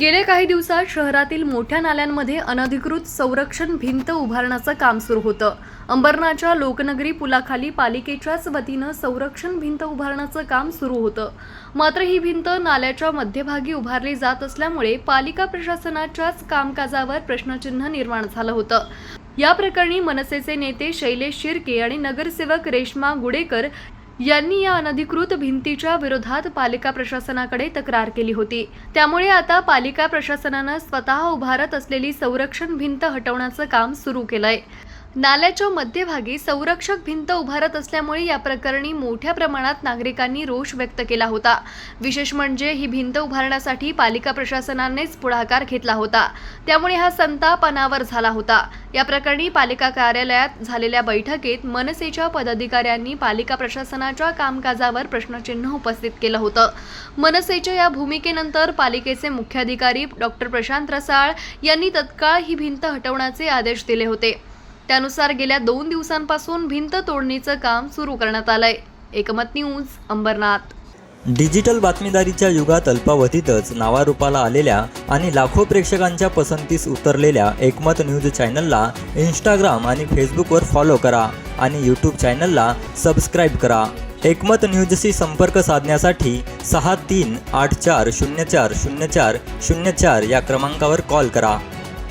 गेल्या काही दिवसात शहरातील मोठ्या नाल्यांमध्ये अनधिकृत संरक्षण भिंत उभारण्याचं काम सुरू होतं. अंबरनाथच्या लोकनगरी पुलाखाली पालिकेच्याच वतीनं संरक्षण भिंत उभारण्याचं काम सुरू होतं. मात्र ही भिंत नाल्याच्या मध्यभागी उभारली जात असल्यामुळे पालिका प्रशासनाच्याच कामकाजावर प्रश्नचिन्ह निर्माण झालं होतं. या प्रकरणी मनसेचे नेते शैलेश शिर्के आणि नगरसेवक रेश्मा गुडेकर यांनी या अनधिकृत भिंतीच्या विरोधात पालिका प्रशासनाकडे तक्रार केली होती. त्यामुळे आता पालिका प्रशासनानं स्वतः उभारत असलेली संरक्षण भिंत हटवण्याचं काम सुरू केलंय. नाल्याच्या मध्यभागी संरक्षक भिंत उभारत असल्यामुळे या प्रकरणी मोठ्या प्रमाणात नागरिकांनी रोष व्यक्त केला होता. विशेष म्हणजे ही भिंत उभारण्यासाठी पालिका प्रशासनानेच पुढाकार घेतला होता. त्यामुळे हा संताप अनावर झाला होता. या प्रकरणी पालिका कार्यालयात झालेल्या बैठकीत मनसेच्या पदाधिकाऱ्यांनी पालिका प्रशासनाच्या कामकाजावर प्रश्नचिन्ह उपस्थित केलं होतं. मनसेच्या या भूमिकेनंतर पालिकेचे मुख्याधिकारी डॉक्टर प्रशांत रसाळ यांनी तत्काळ ही भिंत हटवण्याचे आदेश दिले होते. त्यानुसार गेल्या दोन दिवसांपासून भिंत तोडणीचं काम सुरू करण्यात आलंय. एकमत न्यूज अंबरनाथ. डिजिटल बातमीदारीच्या युगात अल्पावधीतच नावारूपाला आलेल्या आणि लाखो प्रेक्षकांच्या पसंतीस उतरलेल्या एकमत न्यूज चॅनलला इंस्टाग्राम आणि फेसबुकवर फॉलो करा आणि यूट्यूब चॅनलला सबस्क्राईब करा. एकमत न्यूजशी संपर्क साधण्यासाठी सहा तीन आठ चार शून्य चार शून्य चार शून्य चार या क्रमांकावर कॉल करा.